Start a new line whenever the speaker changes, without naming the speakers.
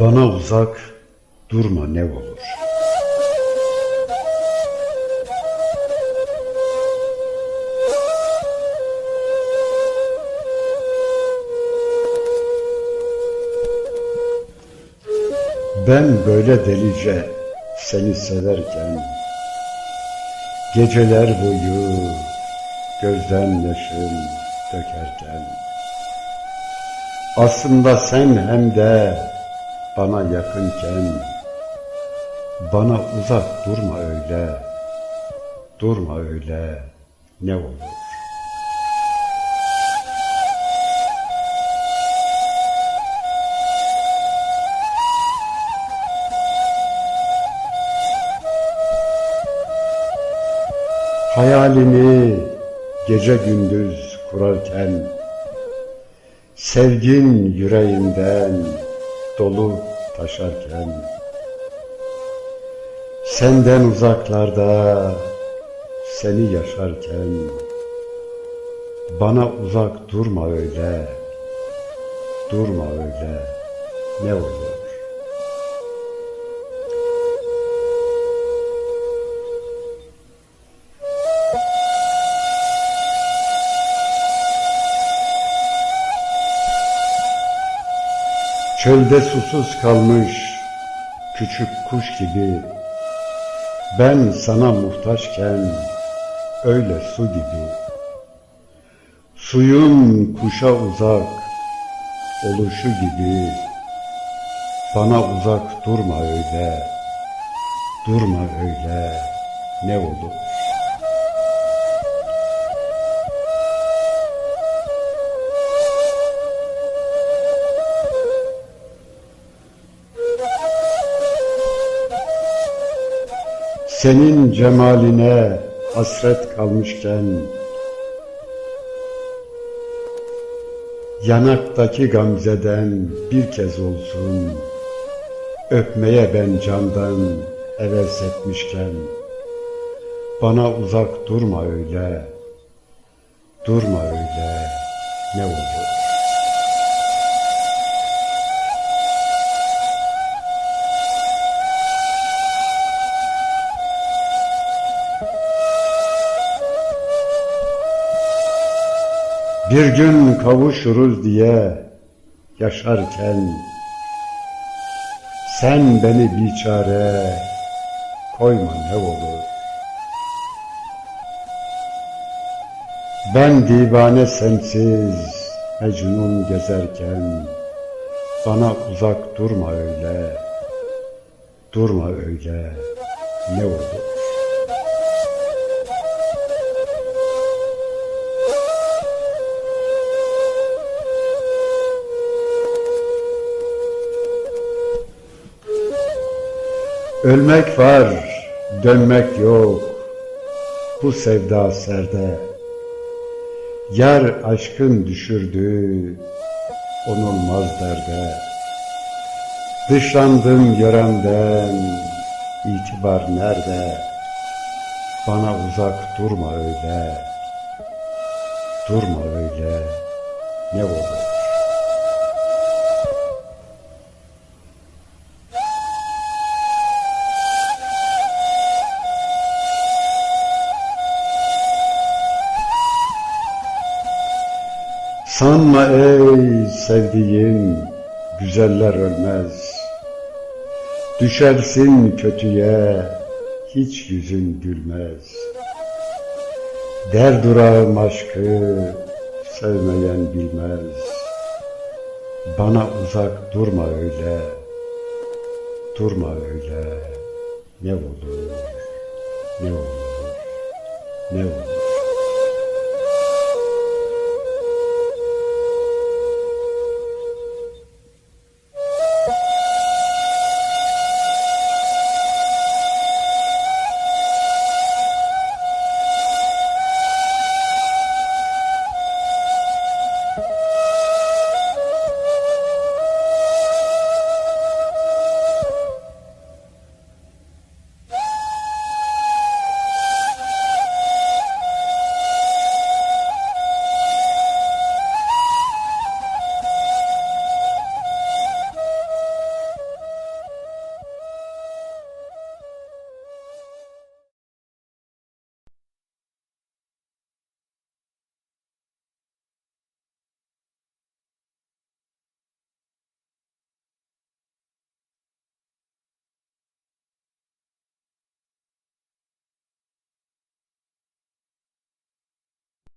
Bana uzak durma ne olur. Ben böyle delice seni severken Geceler boyu gözden yaşım dökerken Aslında sen hem de bana yakınken Bana uzak durma öyle Durma öyle ne olur. Hayalini gece gündüz kurarken Sevgin yüreğimden dolu taşarken Senden uzaklarda seni yaşarken Bana uzak durma öyle Durma öyle ne olur Çölde susuz kalmış küçük kuş gibi. Ben sana muhtaçken öyle su gibi. Suyun kuşa uzak oluşu gibi. Bana uzak durma öyle. Durma öyle. Ne olur Senin cemaline hasret kalmışken Yanaktaki gamzeden bir kez olsun Öpmeye ben candan heves etmişken Bana uzak durma öyle Durma öyle ne olur Bir gün kavuşuruz diye yaşarken sen beni biçare koyma ne olur. Ben divane sensiz Mecnun gezerken bana uzak durma öyle, durma öyle ne olur. Ölmek var, dönmek yok. Bu sevda serde. Yar aşkın düşürdü, onulmaz derde. Dışlandım yöremden, itibar nerede? Bana uzak durma öyle, durma öyle, ne olur? Sanma ey sevdiğim güzeller ölmez. Düşersin kötüye hiç yüzün gülmez. Der durağım aşkı sevmeyen bilmez. Bana uzak durma öyle, durma öyle. Ne olur, ne olur, ne olur.